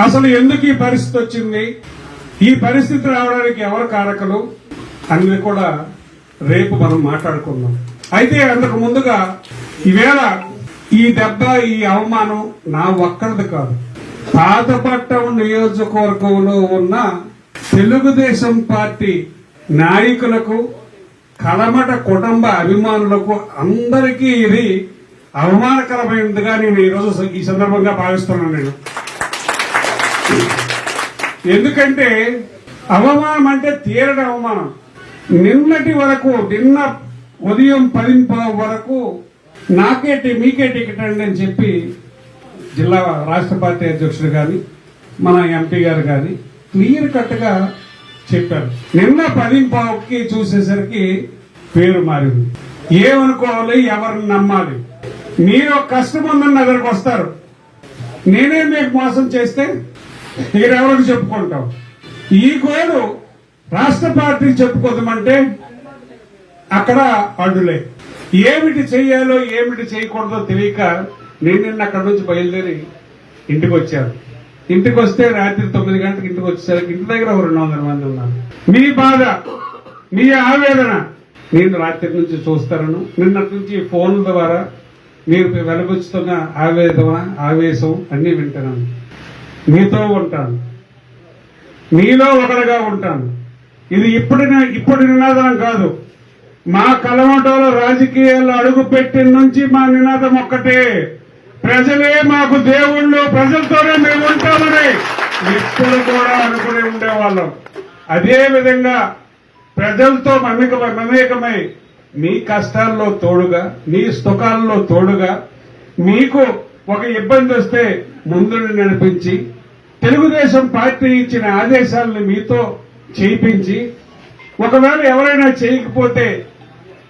అసలు ఎందుకు ఈ పరిస్థితి వచ్చింది? ఈ పరిస్థితి రావడానికి ఎవరు కారకులు? అన్ని కూడా రేపు మనం మాట్లాడుకుందాం. అయితే అందుకు ముందుగా ఈవేళ ఈ దెబ్బ ఈ అవమానం నా ఒక్కరిది కాదు. పాతపట్నం నియోజకవర్గంలో ఉన్న తెలుగుదేశం పార్టీ నాయకులకు కలమట కుటుంబ అభిమానులకు అందరికీ ఇది అవమానకరమైనదిగా నేను ఈరోజు ఈ సందర్భంగా భావిస్తున్నాను నేను. ఎందుకంటే అవమానం అంటే తీరని అవమానం. నిన్నటి వరకు నిన్న ఉదయం పదింపావు వరకు నాకేటి మీకే టికెట్ అండి అని చెప్పి జిల్లా రాష్ట్ర పార్టీ అధ్యక్షుడు కానీ మన ఎంపీ గారు కానీ క్లియర్ కట్గా చెప్పారు. నిన్న పదింపావుకి చూసేసరికి పేరు మారింది. ఏమనుకోవాలి? ఎవరిని నమ్మాలి? మీరు ఒక కష్టం ఉందని దగ్గరకు వస్తారు. నేనే మీకు మోసం చేస్తే మీరెవరికి చెప్పుకుంటాం? ఈ గోడు రాష్ట్ర పార్టీ చెప్పుకోదామంటే అక్కడ అడ్డులే. ఏమిటి చెయ్యాలో ఏమిటి చేయకూడదో తెలియక నేను నిన్న అక్కడి నుంచి బయలుదేరి ఇంటికి వచ్చాను ఇంటికి వస్తే రాత్రి తొమ్మిది గంటలకు ఇంటికి వచ్చేసరికి ఇంటి దగ్గర ఒక రెండు వందల మంది ఉన్నారు. మీ బాధ మీ ఆవేదన నేను రాత్రి నుంచి చూస్తాను. నిన్నటి నుంచి ఫోన్ ద్వారా మీరు వెలబుచ్చుతున్న ఆవేదన ఆవేశం అన్ని వింటున్నాను. మీతో ఉంటాను. మీలో ఒకరిగా ఉంటాను. ఇది ఇప్పుడు ఇప్పుడు నినాదం కాదు. మా కలవటంలో రాజకీయాల్లో అడుగు పెట్టిన నుంచి మా నినాదం ఒక్కటే. ప్రజలే మాకు దేవుళ్ళు ప్రజలతోనే మేము ఉంటామని ఎప్పుడు కూడా అనుకుని ఉండేవాళ్ళం. అదే విధంగా ప్రజలతో మమేక మమేకమై మీ కష్టాల్లో తోడుగా మీ సుఖాల్లో తోడుగా మీకు ఒక ఇబ్బంది వస్తే ముందుని నడిపించి తెలుగుదేశం పార్టీ ఇచ్చిన ఆదేశాలను మీతో చేయించి ఒకవేళ ఎవరైనా చేయకపోతే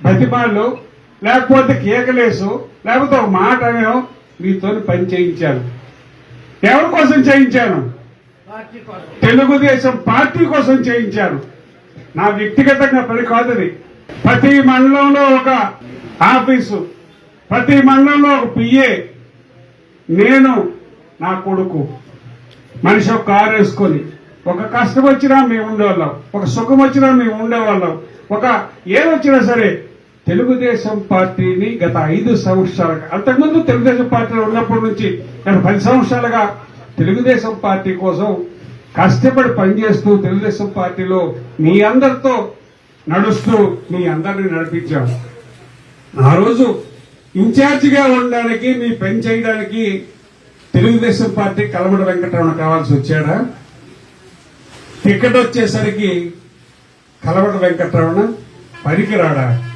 బతిమాలు లేకపోతే కేకలేసు లేకపోతే ఒక మాట అనేో మీతో పని చేయించాను. ఎవరి కోసం చేయించాను? తెలుగుదేశం పార్టీ కోసం చేయించాను. నా వ్యక్తిగతంగా పని కాదది. ప్రతి మండలంలో ఒక ఆఫీసు ప్రతి మండలంలో ఒక పిఏ నేను నా కొడుకు. మనిషి ఒక కారు వేసుకొని ఒక కష్టం వచ్చినా మేము ఉండేవాళ్ళం ఒక సుఖం వచ్చినా మేము ఉండేవాళ్ళం ఒక ఏదొచ్చినా సరే తెలుగుదేశం పార్టీని గత ఐదు సంవత్సరాలుగా అంతకుముందు తెలుగుదేశం పార్టీలో ఉన్నప్పటి నుంచి గత పది సంవత్సరాలుగా తెలుగుదేశం పార్టీ కోసం కష్టపడి పనిచేస్తూ తెలుగుదేశం పార్టీలో మీ అందరితో నడుస్తూ మీ అందరిని నడిపించాం. ఆ రోజు ఇన్ఛార్జిగా ఉండడానికి మీ పని చేయడానికి తెలుగుదేశం పార్టీ కలమడ వెంకటరమణ కావాల్సి వచ్చాడా? టికెట్ వచ్చేసరికి కలవడ వెంకటరమణ పనికిరాడా?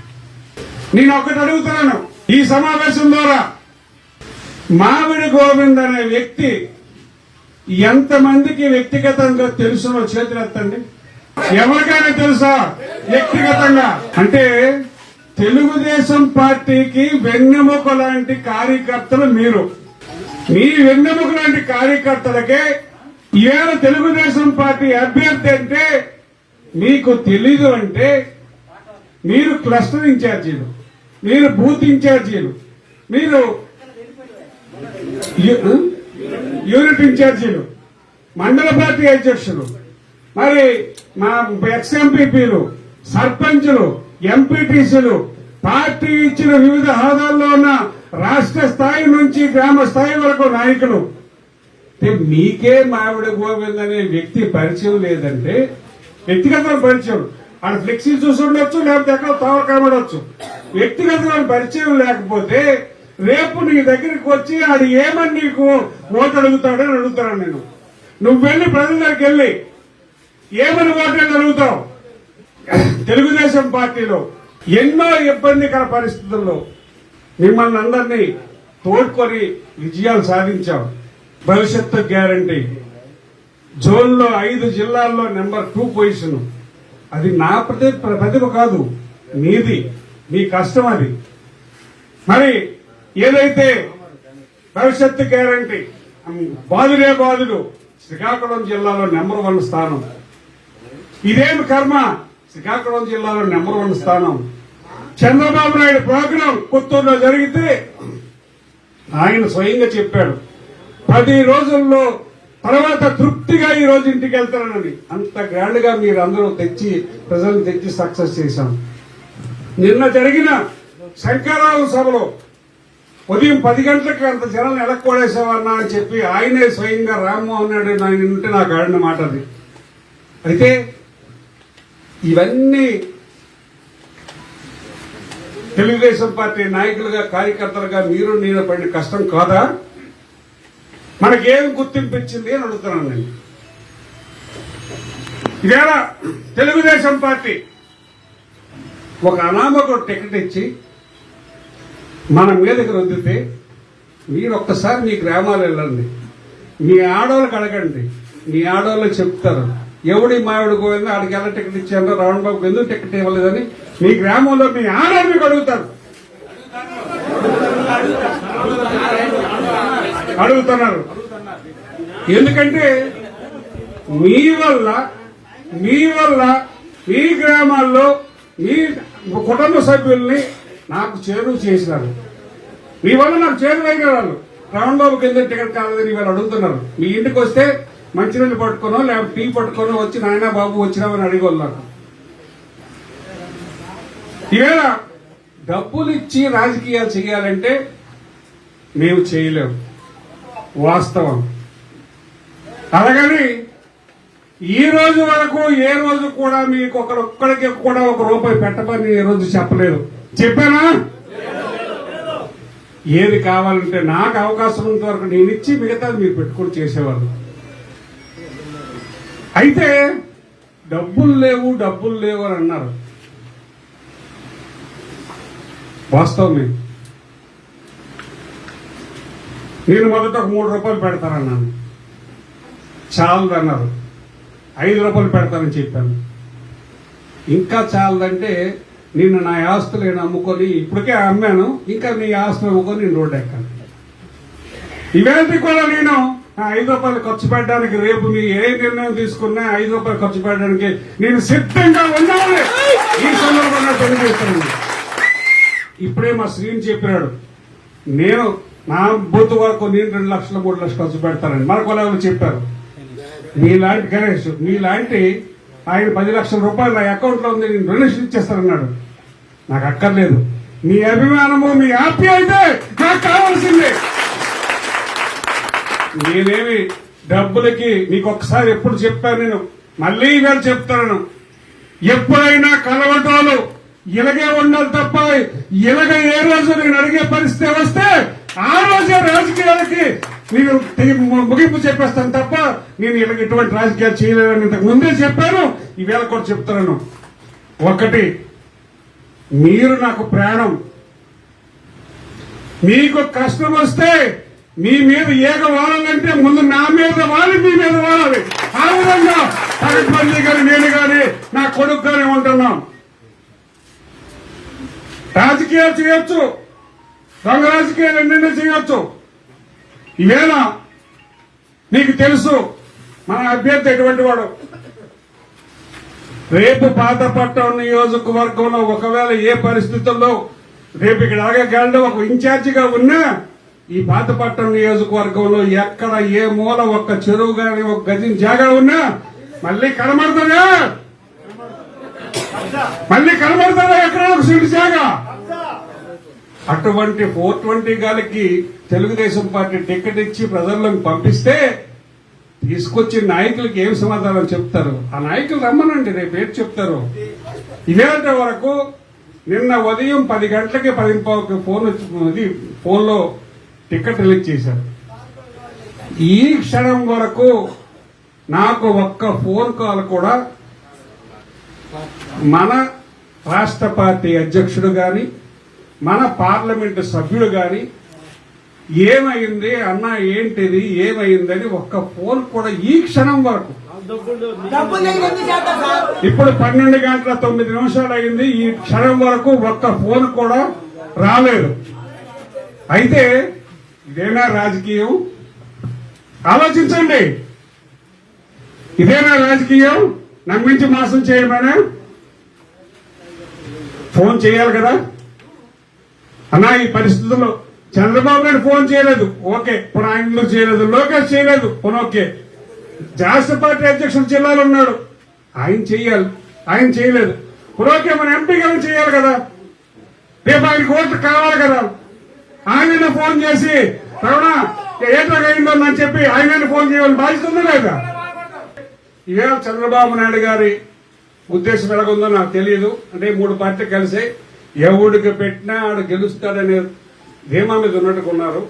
నేను ఒకటి అడుగుతున్నాను. ఈ సమావేశం ద్వారా మామిడి గోవింద్ అనే వ్యక్తి ఎంతమందికి వ్యక్తిగతంగా తెలుసునో చేతులెత్తండి. ఎవరికైనా తెలుసా? వ్యక్తిగతంగా. అంటే తెలుగుదేశం పార్టీకి వెన్నెముక లాంటి కార్యకర్తలు మీరు. మీ వెన్నెముక లాంటి కార్యకర్తలకే ఈవేళ తెలుగుదేశం పార్టీ అభ్యర్థి అంటే మీకు తెలీదు అంటే మీరు క్లస్టర్ ఇన్ఛార్జీలు మీరు బూత్ ఇన్ఛార్జీలు మీరు యూనిట్ ఇన్ఛార్జీలు మండల పార్టీ అధ్యక్షులు మరి మా ఎక్స్ ఎంపీపీలు సర్పంచులు ఎంపీటీసీలు పార్టీ ఇచ్చిన వివిధ హోదాల్లో ఉన్న రాష్ట్ర స్థాయి నుంచి గ్రామ స్థాయి వరకు నాయకులు. మీకే మావిడ గోవింద్ అనే వ్యక్తి పరిచయం లేదంటే వ్యక్తిగతమైన పరిచయం. ఆడ ఫ్లెక్సీ చూసి ఉండొచ్చు లేకపోతే ఎక్కడ తవర కనబడవచ్చు వ్యక్తిగతమైన పరిచయం లేకపోతే రేపు నీ దగ్గరికి వచ్చి ఆడు ఏమని నీకు ఓటు అడుగుతాడని అడుగుతాను నేను. నువ్వు వెళ్ళి ప్రజల దగ్గరికి వెళ్ళి ఏమని ఓటు అడుగుతావు? తెలుగుదేశం పార్టీలో ఎన్నో ఇబ్బందికర పరిస్థితుల్లో మిమ్మల్ని అందరినీ తోడ్కొని విజయాలు సాధించాం. భవిష్యత్తు గ్యారంటీ. జోన్లో ఐదు జిల్లాల్లో నెంబర్ టూ పొజిషన్. అది నా ప్రతి ప్రతిభ కాదు మీది మీ కష్టం అది. మరి ఏదైతే భవిష్యత్తు గ్యారంటీ బాధుడే బాధుడు శ్రీకాకుళం జిల్లాలో నెంబర్ వన్ స్థానం. ఇదేమి కర్మ? శ్రీకాకుళం జిల్లాలో నెంబర్ వన్ స్థానం. చంద్రబాబు నాయుడు ప్రోగ్రాం పుత్తూరులో జరిగితే ఆయన స్వయంగా చెప్పాడు పది రోజుల్లో తర్వాత తృప్తిగా ఈ రోజు ఇంటికి వెళ్తానని. అంత గ్రాండ్గా మీరు అందరూ తెచ్చి ప్రజలను తెచ్చి సక్సెస్ చేశాం. నిన్న జరిగిన శంకరరావు సభలో ఉదయం పది గంటలకు అంత జనం ఎలక్కోడేసావన్నా అని చెప్పి ఆయనే స్వయంగా రామ్మోహన్ రెడ్డి ఆయన ఉంటే నాకు ఆడిన మాట అది అయితే ఇవన్నీ తెలుగుదేశం పార్టీ నాయకులుగా కార్యకర్తలుగా మీరు నేను పడిన కష్టం కాదా? మనకేం గుర్తింపు ఇచ్చింది అని అడుగుతున్నాను నేను. ఇవాళ తెలుగుదేశం పార్టీ ఒక అనామకు టికెట్ ఇచ్చి మన మీదకి రుద్దితే మీరు ఒక్కసారి మీ గ్రామాలు వెళ్ళండి. మీ ఆడవాళ్ళకి అడగండి. మీ ఆడవాళ్ళు చెప్తారు. ఎవడి మావిడి పోయిందో ఆడికి ఎలా టికెట్ ఇచ్చారో రావణ బాబుకి ఎందుకు టికెట్ ఇవ్వలేదని మీ గ్రామంలో మీ ఆడవాళ్ళు మీకు అడుగుతారు. అడుగుతున్నారు. ఎందుకంటే మీ వల్ల మీ వల్ల మీ గ్రామాల్లో మీ కుటుంబ సభ్యుల్ని నాకు చేరువు చేసినారు. మీ వల్ల నాకు చేరువైన వాళ్ళు రావణ్ బాబు కింద టికెట్ కాలేదని వాళ్ళు అడుగుతున్నారు. మీ ఇంటికి వస్తే మంచినీళ్ళు పట్టుకోనో లేకపోతే టీ పట్టుకోనో వచ్చి నాయన బాబు వచ్చినామని అడిగోళ్ళు నాకు ఈవేళ డబ్బులు ఇచ్చి రాజకీయాలు చేయాలంటే మేము చేయలేము వాస్తవం. అలాగని ఈ రోజు వరకు ఏ రోజు కూడా మీకు ఒకరొక్కడికి కూడా ఒక రూపాయి పెట్టమని ఈ రోజు చెప్పలేదు. చెప్పానా? ఏది కావాలంటే నాకు అవకాశం ఉన్నంత వరకు నేను ఇచ్చి మిగతాది మీరు పెట్టుకొని చేసేవాళ్ళు. అయితే డబ్బులు లేవు డబ్బులు లేవు అని అన్నారు. వాస్తవమే. నేను మొదట ఒక మూడు రూపాయలు పెడతానన్నాను. చాలదన్నారు ఐదు రూపాయలు పెడతానని చెప్పాను. ఇంకా చాలదంటే నిన్ను నా ఆస్తులు నేను అమ్ముకొని ఇప్పటికే అమ్మాను ఇంకా నీ ఆస్తులు అమ్ముకొని నేను రోడ్డు ఎక్కాను. ఇవేంటి కూడా నేను ఐదు రూపాయలు ఖర్చు పెట్టడానికి రేపు మీ ఏ నిర్ణయం తీసుకున్నా ఐదు రూపాయలు ఖర్చు పెట్టడానికి నేను సిద్ధంగా ఉండాలి ఈ సందర్భంగా తెలియజేస్తాను. ఇప్పుడే మా శ్రీని చెప్పినాడు నేను నా బూత్ వరకు నేను రెండు లక్షలు మూడు లక్షలు ఖర్చు పెడతానని. మన కొలవలు చెప్పారు మీలాంటి గణేష్ మీలాంటి ఆయన పది లక్షల రూపాయలు నా అకౌంట్లో ఉంది నేను డొనేషన్ ఇచ్చేస్తానన్నాడు. నాకు అక్కర్లేదు. మీ అభిమానము మీ ఆప్యాయత నాకు కావాల్సిందే. నేనేమి డబ్బులకి మీకు ఒకసారి ఎప్పుడు చెప్పాను నేను? మళ్ళీ ఇవాళ చెప్తాను. ఎప్పుడైనా కలవటాలు ఇలాగే ఉండాలి తప్ప ఇలాగ ఏ రోజు నేను అడిగే పరిస్థితి వస్తే ఆ రోజే రాజకీయాలకి నేను ముగింపు చెప్పేస్తాను తప్ప నేను ఇలాగ ఇటువంటి రాజకీయాలు చేయలేదని ఇంతకు ముందే చెప్పాను. ఈవేళ కూడా చెప్తున్నాను. ఒకటి మీరు నాకు ప్రాణం. మీకు కష్టం వస్తే మీ మీద ఏక వాడాలంటే ముందు నా మీద వాలి మీ మీద వాడాలి. ఆ విధంగా పగట్పల్లి గారి నేను గాని నా కొడుకు గాని ఉంటున్నాం. రాజకీయాలు చేయొచ్చు. రంగ రాజకీయాలు ఎన్నెన్నో చేయొచ్చు. ఈవేళ నీకు తెలుసు మన అభ్యర్థి ఎటువంటి వాడు? రేపు పాతపట్నం నియోజకవర్గంలో ఒకవేళ ఏ పరిస్థితుల్లో రేపు ఇక్కడ ఆగగలడు ఒక ఇన్ఛార్జిగా ఉన్నా ఈ పాతపట్నం నియోజకవర్గంలో ఎక్కడ ఏ మూల ఒక్క చెరువు గాని ఒక గజం జాగా ఉన్నా మళ్ళీ కనబడుతుందా? మళ్ళీ కనబడుతుందా ఎక్కడ ఒక సీటు జాగా? అటువంటి ఫోర్ ట్వంటీ గాలికి తెలుగుదేశం పార్టీ టికెట్ ఇచ్చి ప్రజల్లోకి పంపిస్తే తీసుకొచ్చి నాయకులకి ఏం సమాధానం చెప్తారు? ఆ నాయకులు రమ్మనండి రేపు ఏంటి చెప్తారు? ఇవేంటి వరకు నిన్న ఉదయం పది గంటలకి పది ఫోన్ వచ్చి ఇది ఫోన్లో టికెట్ రిలీజ్ చేశారు. ఈ క్షణం వరకు నాకు ఒక్క ఫోన్ కాల్ కూడా మన రాష్ట్ర పార్టీ అధ్యక్షుడు గాని మన పార్లమెంటు సభ్యుడు గాని ఏమైంది అన్న ఏంటిది ఏమైందని ఒక్క ఫోన్ కూడా ఈ క్షణం వరకు. ఇప్పుడు పన్నెండు గంటల తొమ్మిది నిమిషాలు అయింది ఈ క్షణం వరకు ఒక్క ఫోన్ కూడా రాలేదు. అయితే ఇదేనా రాజకీయం? ఆలోచించండి. ఇదేనా రాజకీయం? నమ్మించి మోసం చేయమనా? ఫోన్ చేయాలి కదా? అన్నా ఈ పరిస్థితుల్లో చంద్రబాబు నాయుడు ఫోన్ చేయలేదు. ఓకే. ఇప్పుడు ఆయన చేయలేదు? లోకేష్ చేయలేదు. ఓకే. రాష్ట్ర పార్టీ అధ్యక్షుడు జిల్లాలో ఉన్నాడు. ఆయన చేయాలి. ఆయన చేయలేదు. ఓకే మన ఎంపీ గారు చేయాలి కదా? రేపు ఆయన ఓట్లు కావాలి కదా? ఆయన ఫోన్ చేసి రమణ ఏట్లా అయిందో అని చెప్పి ఆయన ఫోన్ చేయాలని బాధ్యత ఉందా లేదా? ఇవాళ చంద్రబాబు నాయుడు గారి ఉద్దేశం ఎలాగుందో నాకు తెలియదు అంటే మూడు పార్టీలు కలిసి ఎవడికి పెట్టినా ఆడు గెలుస్తాడనే ధీమా మీద ఉన్నట్టుకున్నారు.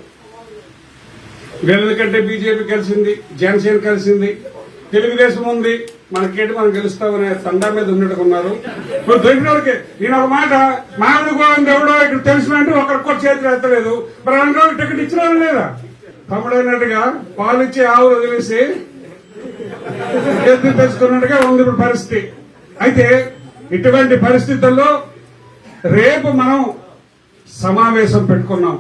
వీళ్ళకంటే బీజేపీ కలిసింది జనసేన కలిసింది తెలుగుదేశం ఉంది. మనకేంటి మనం గెలుస్తామనే తండా మీద ఉన్నట్టుకున్నారు ఇప్పుడు దొరికిన వారికి నేను ఒక మాట మామిడి ఎవడో ఇక్కడ తెలిసినట్టు ఒకరికి కూడా చేతులు ఎత్తలేదు. మరి రెండు రోజులు టికెట్ ఇచ్చినా లేదా? తమ్ముడైనట్టుగా పాలు ఇచ్చి ఆవులు వదిలేసి చేతులు తెచ్చుకున్నట్టుగా ఉంది ఇప్పుడు పరిస్థితి. అయితే ఇటువంటి పరిస్థితుల్లో రేపు మనం సమావేశం పెట్టుకున్నాం.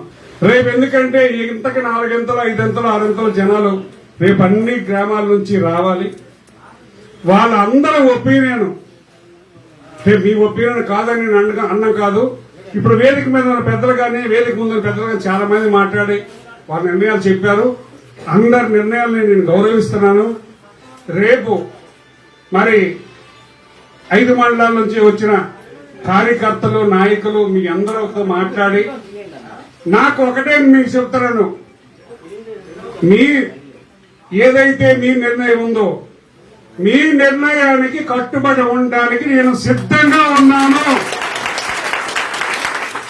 రేపు ఎందుకంటే ఇంతకి నాలుగింతలు ఐదింతలు ఆరింతలు జనాలు రేపు అన్ని గ్రామాల నుంచి రావాలి. వాళ్ళందరి ఒపీనియన్. రేపు మీ ఒపీనియన్ కాదని నేను అన్నం కాదు. ఇప్పుడు వేదిక మీద ఉన్న పెద్దలు కానీ వేదిక ముందు పెద్దలు కానీ చాలా మంది మాట్లాడి వారి నిర్ణయాలు చెప్పారు. అందరి నిర్ణయాలని నేను గౌరవిస్తున్నాను. రేపు మరి ఐదు మండలాల నుంచి వచ్చిన కార్యకర్తలు నాయకులు మీ అందరితో మాట్లాడి నాకు ఒకటే మీకు చెప్తున్నాను. మీ ఏదైతే మీ నిర్ణయం ఉందో మీ నిర్ణయానికి కట్టుబడి ఉండడానికి నేను సిద్ధంగా ఉన్నాను.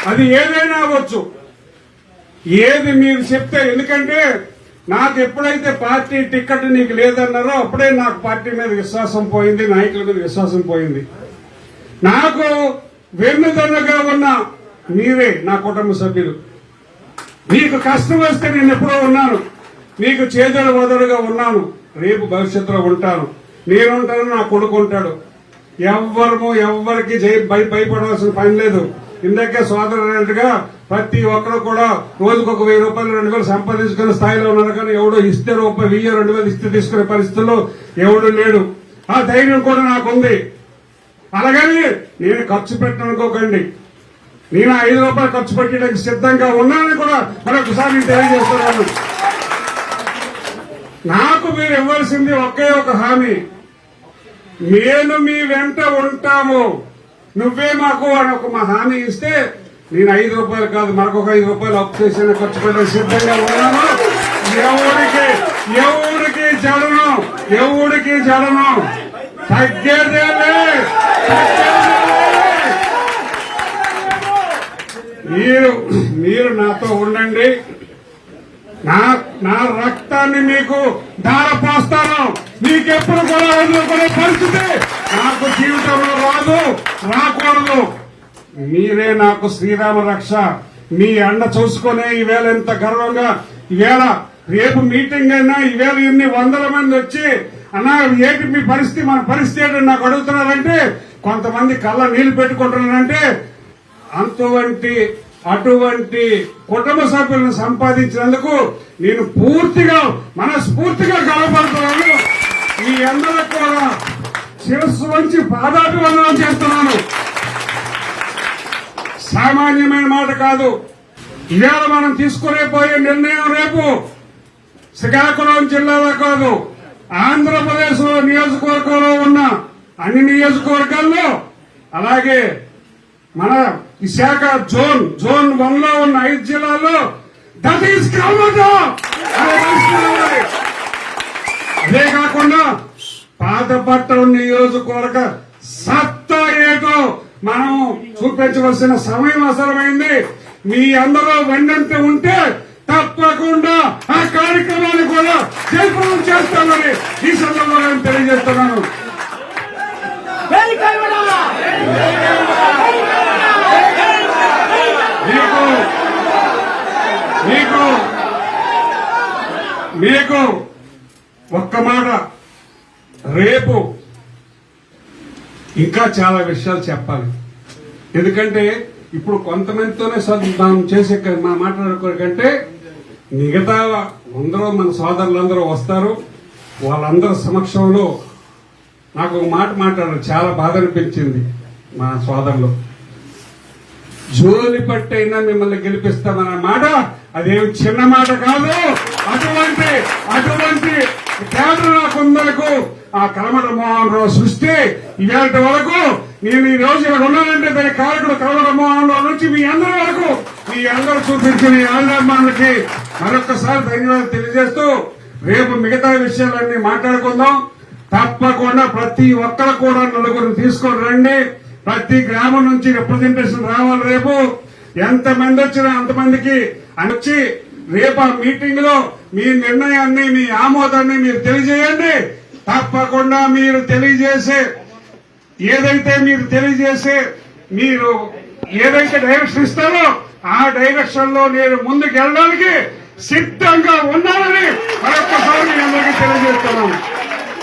అది ఏదైనా అవ్వచ్చు. ఏది మీరు చెప్తే ఎందుకంటే నాకు ఎప్పుడైతే పార్టీ టికెట్ నీకు లేదన్నారో అప్పుడే నాకు పార్టీ మీద విశ్వాసం పోయింది నాయకుల మీద విశ్వాసం పోయింది. నాకు వెన్నుదన్నుగా ఉన్న మీరే నా కుటుంబ సభ్యులు. మీకు కష్టం వస్తే నేను ఎప్పుడో ఉన్నాను. మీకు చేదోడు వదలుగా ఉన్నాను. రేపు భవిష్యత్తులో ఉంటాను. నేను ఉంటాను నా కొడుకు ఉంటాడు. ఎవ్వరము ఎవ్వరికి భయపడాల్సిన పని లేదు. ఇందాకే స్వాతంత్రంగా ప్రతి ఒక్కరు కూడా రోజుకు ఒక వెయ్యి రూపాయలు రెండు వేలు సంపాదించుకునే స్థాయిలో ఉన్నారు కానీ ఎవడో ఇస్తే రూపాయి వెయ్యి రెండు వేలు ఇస్తే తీసుకునే పరిస్థితుల్లో ఎవడు లేడు. ఆ ధైర్యం కూడా నాకుంది. అలాగని నేను ఖర్చు పెట్టనుకోకండి నేను ఐదు రూపాయలు ఖర్చు పెట్టడానికి సిద్ధంగా ఉన్నానని కూడా మరొకసారి తెలియజేస్తున్నాను. నాకు మీరు ఇవ్వాల్సింది ఒకే ఒక హామీ. నేను మీ వెంట ఉంటాము. నువ్వే మాకు అని ఒక మా హామీ ఇస్తే నేను ఐదు రూపాయలు కాదు మరొక ఐదు రూపాయలు అప్పు చేసిన ఖర్చు పెట్టడానికి సిద్ధంగా ఉన్నాను. ఎవరికి ఎవరికి జడను ఎవరికి జడను తగ్గేదేలే తగ్గేదేలే. మీరు మీరు నాతో ఉండండి నా నా రక్తాన్ని మీకు ధారపోస్తాను ఎప్పుడు కూడా వదులుకునే పరిస్థితి? నాకు జీవితంలో రాదు రాకూడదు మీరే నాకు శ్రీరామ రక్ష. మీ అండ చూసుకునే ఈవేళ ఎంత గర్వంగా. ఈవేళ రేపు మీటింగ్ అయినా ఈవేళ ఇన్ని వందల మంది వచ్చి అన్నా ఏంటి మీ పరిస్థితి? మన పరిస్థితి ఏంటని నాకు అడుగుతున్నారంటే కొంతమంది కళ్ళ నీళ్ళు పెట్టుకుంటున్నారంటే అంతవంటి అటువంటి కుటుంబ సభ్యులను సంపాదించినందుకు నేను పూర్తిగా మనస్ఫూర్తిగా గర్వపడుతున్నాను. మీ అందరికి కూడా శిరస్సు వంచి పాదాభివందనం చేస్తున్నాను. సామాన్యమైన మాట కాదు. ఇవాళ మనం తీసుకునే పోయే నిర్ణయం రేపు శ్రీకాకుళం జిల్లాలో కాదు ఆంధ్రప్రదేశ్లో నియోజకవర్గంలో ఉన్న అన్ని నియోజకవర్గాల్లో అలాగే మన విశాఖ జోన్ జోన్ వన్లో ఉన్న ఐదు జిల్లాల్లో దట్ ఈస్ అదే కాకుండా పాతపట్నం నియోజకవర్గ సత్తా ఏటో మనం చూపించవలసిన సమయం అవసరమైంది. మీ అందరూ వెన్నంటే ఉంటే తప్పకుండా ఆ కార్యక్రమాన్ని కూడా జయప్రదం చేస్తామని ఈ సందర్భంగా తెలియజేస్తున్నాను. మీకు మీకు ఒక్క మాట. రేపు ఇంకా చాలా విషయాలు చెప్పాలి. ఎందుకంటే ఇప్పుడు కొంతమందితోనే మనం చేసే క- మా మాట్లాడుకోకంటే మిగతా అందరూ మన సోదరులందరూ వస్తారు. వాళ్ళందరి సమక్షంలో నాకు ఒక మాట మాట్లాడారు. చాలా బాధ అనిపించింది మా సోదరులు. జోలి పట్టైనా మిమ్మల్ని గెలిపిస్తామన్న మాట అదేమి చిన్న మాట కాదు. అటువంటి అటువంటి కేంద్ర కొందరకు ఆ కలమట మోహన్ రావు సృష్టి. ఇవాటి వరకు నేను ఈ రోజు ఇక్కడ ఉన్నానంటే దాని కారకుడు కలమట మోహన్ రావు నుంచి మీ అందరి వరకు మీ అందరూ చూపించిన ఈ ఆందోళనకి మరొకసారి ధన్యవాదాలు తెలియజేస్తూ రేపు మిగతా విషయాలన్నీ మాట్లాడుకుందాం. తప్పకుండా ప్రతి ఒక్కరు కూడా నలుగురు తీసుకొని రండి. ప్రతి గ్రామం నుంచి రిప్రజెంటేషన్ రావాలి రేపు. ఎంత మంది వచ్చినా అంతమందికి వచ్చి రేపు మీటింగ్లో మీ నిర్ణయాన్ని మీ ఆమోదాన్ని మీరు తెలియజేయండి. తప్పకుండా మీరు తెలియజేసే ఏదైతే మీరు తెలియజేసే మీరు ఏదైతే డైరెక్షన్ ఇస్తారో ఆ డైరెక్షన్లో నేను ముందుకు వెళ్ళడానికి సిద్ధంగా ఉన్నానని మరొకసారి మీ అందరికీ తెలియజేస్తున్నాను.